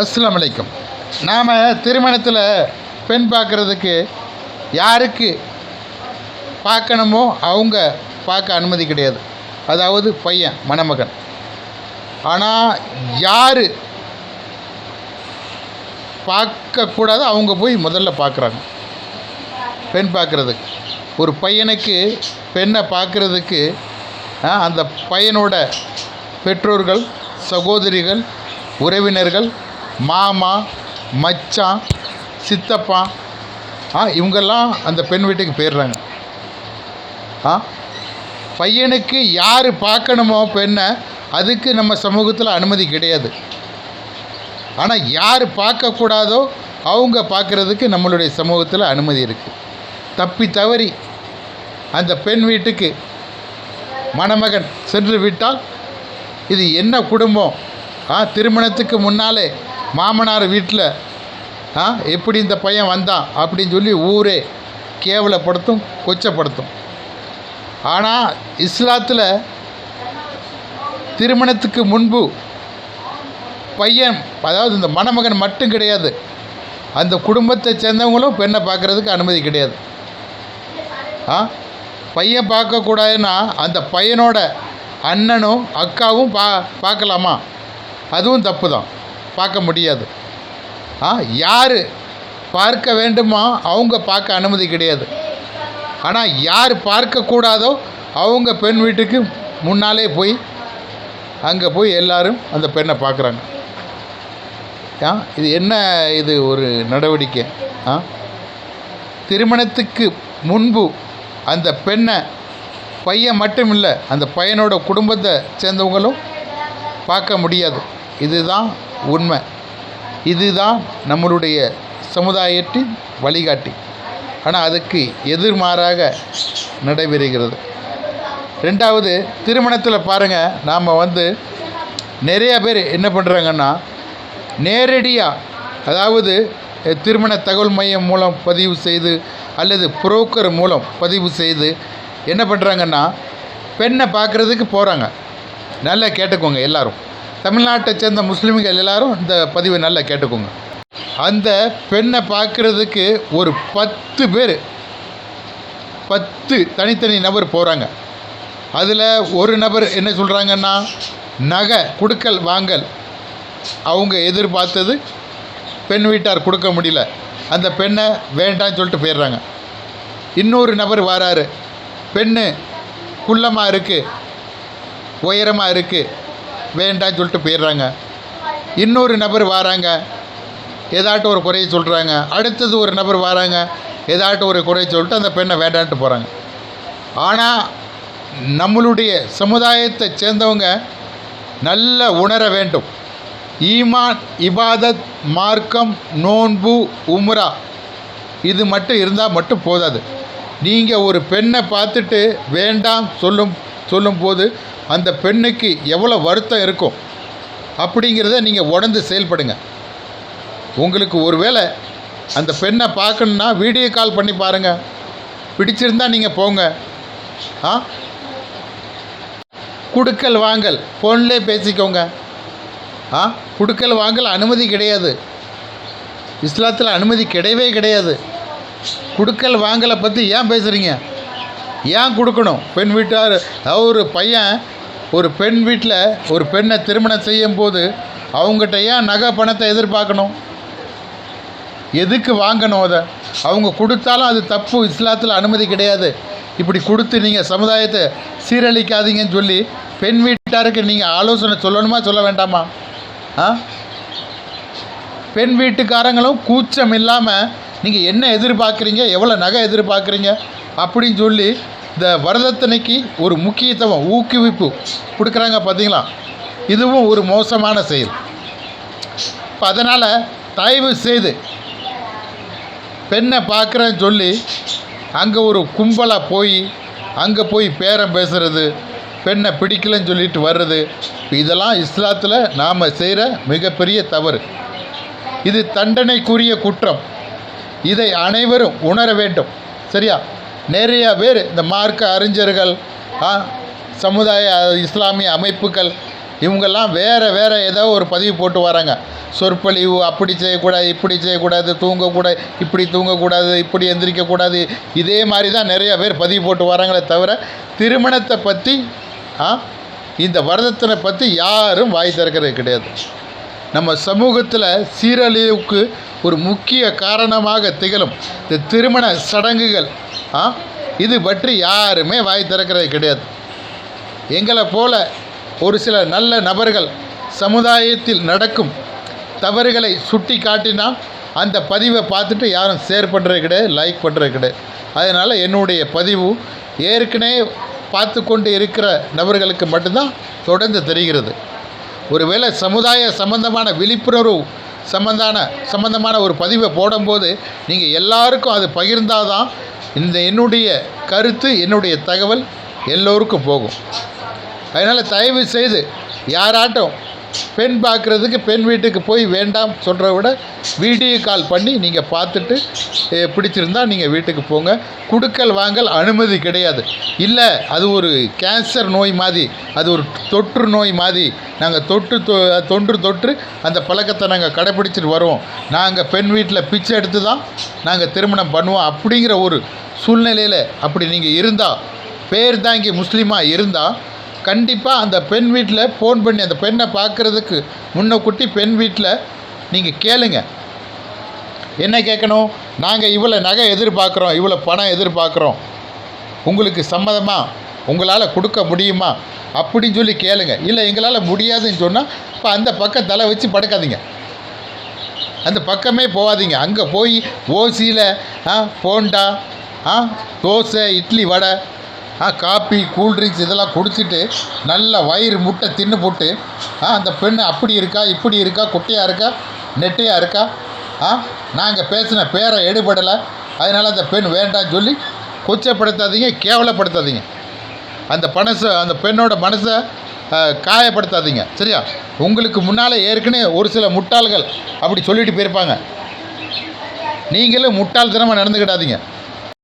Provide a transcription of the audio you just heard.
அஸ்லாம் அலைக்கும். நாம் திருமணத்தில் பெண் பார்க்குறதுக்கு யாருக்கு பார்க்கணுமோ அவங்க பார்க்க அனுமதி கிடையாது. அதாவது பையன் மணமகன். ஆனால் யார் பார்க்கக்கூடாது அவங்க போய் முதல்ல பார்க்குறாங்க. பெண் பார்க்குறதுக்கு. ஒரு பையனுக்கு பெண்ணை பார்க்குறதுக்கு அந்த பையனோட பெற்றோர்கள் சகோதரிகள் உறவினர்கள் மாமா மச்சான் சித்தப்பா ஆ இவங்கெல்லாம் அந்த பெண் வீட்டுக்கு போயிடுறாங்க. ஆ பையனுக்கு யார் பார்க்கணுமோ பெண்ணை அதுக்கு நம்ம சமூகத்தில் அனுமதி கிடையாது. ஆனால் யார் பார்க்கக்கூடாதோ அவங்க பார்க்குறதுக்கு நம்மளுடைய சமூகத்தில் அனுமதி இருக்குது தப்பி தவறி அந்த பெண் வீட்டுக்கு மணமகன் சென்று விட்டால் இது என்ன குடும்பம்? ஆ திருமணத்துக்கு முன்னாலே மாமனார் வீட்டில் ஆ எப்படி இந்த பையன் வந்தான் அப்படின்னு சொல்லி ஊரே கேவலப்படுத்தும் கொச்சப்படுத்தும். ஆனால் இஸ்லாத்தில் திருமணத்துக்கு முன்பு பையன் அதாவது இந்த மணமகன் மட்டும் கிடையாது. அந்த குடும்பத்தை சேர்ந்தவங்களும் பெண்ணை பார்க்குறதுக்கு அனுமதி கிடையாது. ஆ பையன் பார்க்கக்கூடாதுன்னா அந்த பையனோட அண்ணனும் அக்காவும் பா பார்க்கலாமா? அதுவும் தப்பு தான் பார்க்க முடியாது. ஆ யார் பார்க்க வேண்டுமா அவங்க பார்க்க அனுமதி கிடையாது. ஆனால் யார் பார்க்கக்கூடாதோ அவங்க பெண் வீட்டுக்கு முன்னாலே போய் அங்கே போய் எல்லாரும் அந்த பெண்ணை பார்க்குறாங்க. ஆ இது என்ன இது ஒரு நடவடிக்கை? ஆ திருமணத்துக்கு முன்பு அந்த பெண்ணை பையன் மட்டும் இல்லை அந்த பையனோட குடும்பத்தை சேர்ந்தவங்களும் பார்க்க முடியாது. இதுதான் உண்மை. இதுதான் நம்மளுடைய சமுதாயத்தின் வழிகாட்டி. ஆனால் அதுக்கு எதிர்மாறாக நடைபெறுகிறது. ரெண்டாவது திருமணத்தில் பாருங்கள் நாம் வந்து நிறைய பேர் என்ன பண்ணுறாங்கன்னா நேரடியாக அதாவது திருமண தகவல் மையம் மூலம் பதிவு செய்து அல்லது புரோக்கர் மூலம் பதிவு செய்து என்ன பண்ணுறாங்கன்னா பெண்ணை பார்க்குறதுக்கு போகிறாங்க நல்லா கேட்டுக்கோங்க எல்லோரும். தமிழ்நாட்டை சேர்ந்த முஸ்லீம்கள் எல்லாரும் இந்த பதிவை நல்லா கேட்டுக்கோங்க. அந்த பெண்ணை பார்க்குறதுக்கு ஒரு பத்து பேர் பத்து தனித்தனி நபர் போகிறாங்க அதில் ஒரு நபர் என்ன சொல்கிறாங்கன்னா நகை கொடுக்கல் வாங்கல். அவங்க எதிர்பார்த்தது பெண் வீட்டார் கொடுக்க முடியல. அந்த பெண்ணை வேண்டாம்னு சொல்லிட்டு போயிடுறாங்க. இன்னொரு நபர் வராரு. பெண்ணு குள்ளமாக இருக்குது உயரமாக இருக்குது வேண்டாம்னு சொல்லிட்டு போயிடுறாங்க. இன்னொரு நபர் வராங்க. ஏதாட்டும் ஒரு குறையை சொல்கிறாங்க அடுத்தது ஒரு நபர் வராங்க. ஏதாட்டும் ஒரு குறையை சொல்லிட்டு அந்த பெண்ணை வேண்டான்ட்டு போகிறாங்க ஆனால் நம்மளுடைய சமுதாயத்தை சேர்ந்தவங்க நல்ல உணர வேண்டும். ஈமான் இபாதத் மார்க்கம் நோன்பு உம்ரா இது மட்டும் இருந்தால் மட்டும் போதாது. நீங்கள் ஒரு பெண்ணை பார்த்துட்டு வேண்டாம் சொல்லும் சொல்லும்போது அந்த பெண்ணுக்கு எவ்வளோ வருத்தம் இருக்கும்? அப்படிங்கிறத நீங்கள் உடந்து செயல்படுங்க. உங்களுக்கு ஒருவேளை அந்த பெண்ணை பார்க்கணுன்னா வீடியோ கால் பண்ணி பாருங்கள் பிடிச்சிருந்தா நீங்கள் போங்க. ஆ? குடுக்கல் வாங்கல். ஃபோன்லேயே பேசிக்கோங்க. ஆ? குடுக்கல் வாங்கல் அனுமதி கிடையாது. இஸ்லாத்தில் அனுமதி கிடையவே கிடையாது. குடுக்கல் வாங்கலை பற்றி ஏன் பேசுகிறீங்க ஏன் கொடுக்கணும்? பெண் வீட்டார் ஒரு பையன் ஒரு பெண் வீட்டில் ஒரு பெண்ணை திருமணம் செய்யும் போது அவங்ககிட்ட ஏன் நகை பணத்தை எதிர்பார்க்கணும்? எதுக்கு வாங்கணும் அதை? அவங்க கொடுத்தாலும் அது தப்பு இஸ்லாத்தில் அனுமதி கிடையாது. இப்படி கொடுத்து நீங்கள் சமுதாயத்தை சீரழிக்காதீங்கன்னு சொல்லி பெண் வீட்டாருக்கு நீங்கள் ஆலோசனை சொல்லணுமா சொல்ல வேண்டாமா? ஆ? பெண் வீட்டுக்காரங்களும் கூச்சம் இல்லாமல் நீங்கள் என்ன எதிர்பார்க்குறீங்க எவ்வளோ நகை எதிர்பார்க்குறீங்க அப்படின்னு சொல்லி இந்த வரதட்சணைக்கு ஒரு முக்கியத்துவம் ஊக்குவிப்பு கொடுக்குறாங்க பார்த்தீங்களா? இதுவும் ஒரு மோசமான செயல். இப்போ அதனால் தயவு செய்து பெண்ணை பார்க்குறேன்னு சொல்லி அங்கே ஒரு கும்பலாக போய் அங்கே போய் பேரம் பேசுறது பெண்ணை பிடிக்கலன்னு சொல்லிட்டு வர்றது இதெல்லாம் இஸ்லாத்தில் நாம் செய்கிற மிகப்பெரிய தவறு. இது தண்டனைக்குரிய குற்றம். இதை அனைவரும் உணர வேண்டும். சரியா? நிறைய பேர் இந்த மார்க்க அறிஞர்கள் சமுதாய இஸ்லாமிய அமைப்புகள் இவங்கெல்லாம் வேறு வேறு ஏதோ ஒரு பதிவு போட்டு வராங்க. சொற்பொழிவு அப்படி செய்யக்கூடாது இப்படி செய்யக்கூடாது தூங்கக்கூடாது இப்படி தூங்கக்கூடாது இப்படி எந்திரிக்கக்கூடாது. இதே மாதிரி தான் நிறைய பேர் பதிவு போட்டு வராங்களே தவிர திருமணத்தை பற்றி ஆ இந்த வரதட்சணை பற்றி யாரும் வாய் திறக்கிறது கிடையாது. நம்ம சமூகத்தில் சீரழிவுக்கு ஒரு முக்கிய காரணமாக திகழும் இந்த திருமண சடங்குகள் ஆ? இது பற்றி யாருமே வாய் திறக்கிறது கிடையாது. எங்களை போல ஒரு சில நல்ல நபர்கள் சமுதாயத்தில் நடக்கும் தவறுகளை சுட்டி காட்டினா அந்த பதிவை பார்த்துட்டு யாரும் ஷேர் பண்ணுறது கிடையாது லைக் பண்ணுறது கிடையாது. அதனால் என்னுடைய பதிவு ஏற்கனவே பார்த்து கொண்டு இருக்கிற நபர்களுக்கு மட்டும்தான் தொடர்ந்து தெரிகிறது. ஒருவேளை சமுதாய சம்பந்தமான விழிப்புணர்வு சம்பந்தான சம்பந்தமான ஒரு பதிவை போடும்போது நீங்கள் எல்லாருக்கும் அது பகிர்ந்தால் தான் இந்த என்னுடைய கருத்து என்னுடைய தகவல் எல்லோருக்கும் போகும். அதனால் தயவு செய்து யாராட்டும் பெண் பார்க்குறதுக்கு பெண் வீட்டுக்கு போய் வேண்டாம் சொல்கிறத விட வீடியோ கால் பண்ணி நீங்கள் பார்த்துட்டு பிடிச்சிருந்தா நீங்கள் வீட்டுக்கு போங்க. குடுக்கல் வாங்கல் அனுமதி கிடையாது. இல்லை அது ஒரு கேன்சர் நோய் மாதிரி அது ஒரு தொற்று நோய் மாதிரி. நாங்கள் தொற்று தொ தொன்று தொற்று அந்த பழக்கத்தை நாங்கள் கடைப்பிடிச்சிட்டு வருவோம். நாங்கள் பெண் வீட்டில் பிச்சை எடுத்து தான் நாங்கள் திருமணம் பண்ணுவோம். அப்படிங்கிற ஒரு சூழ்நிலையில் அப்படி நீங்கள் இருந்தால் பேர் தாங்கி முஸ்லீமாக இருந்தால் கண்டிப்பாக அந்த பெண் வீட்டில் ஃபோன் பண்ணி அந்த பெண்ணை பார்க்குறதுக்கு முன்னக்கூட்டி பெண் வீட்டில் நீங்கள் கேளுங்க. என்ன கேட்கணும்? நாங்கள் இவ்வளோ நகை எதிர்பார்க்குறோம் இவ்வளோ பணம் எதிர்பார்க்குறோம். உங்களுக்கு சம்மதமா? உங்களால் கொடுக்க முடியுமா? அப்படின்னு சொல்லி கேளுங்க. இல்லை எங்களால் முடியாதுன்னு சொன்னால் இப்போ அந்த பக்கம் தலை வச்சு படுக்காதீங்க. அந்த பக்கமே போகாதீங்க. அங்கே போய் ஓசியில் ஆ போண்டா ஆ dosa idli vada coffee cool drinks இதெல்லாம் குடிச்சிட்டு நல்ல வயிறு முட்டை தின்னு போட்டு ஆ அந்த பெண் அப்படி இருக்கா இப்படி இருக்கா குட்டையாக இருக்கா நெட்டையாக இருக்கா ஆ நாங்கள் பேசின பேரை எடுபடலை. அதனால் அந்த பெண் வேண்டாம்னு சொல்லி கொச்சப்படுத்தாதீங்க கேவலப்படுத்தாதீங்க. அந்த மனசை அந்த பெண்ணோட மனசை காயப்படுத்தாதீங்க சரியா? உங்களுக்கு முன்னால் ஏற்கனவே ஒரு சில முட்டாள்கள் அப்படி சொல்லிட்டு போயிருப்பாங்க. நீங்களும் முட்டாள்தனமாக நடந்துக்கிடாதீங்க.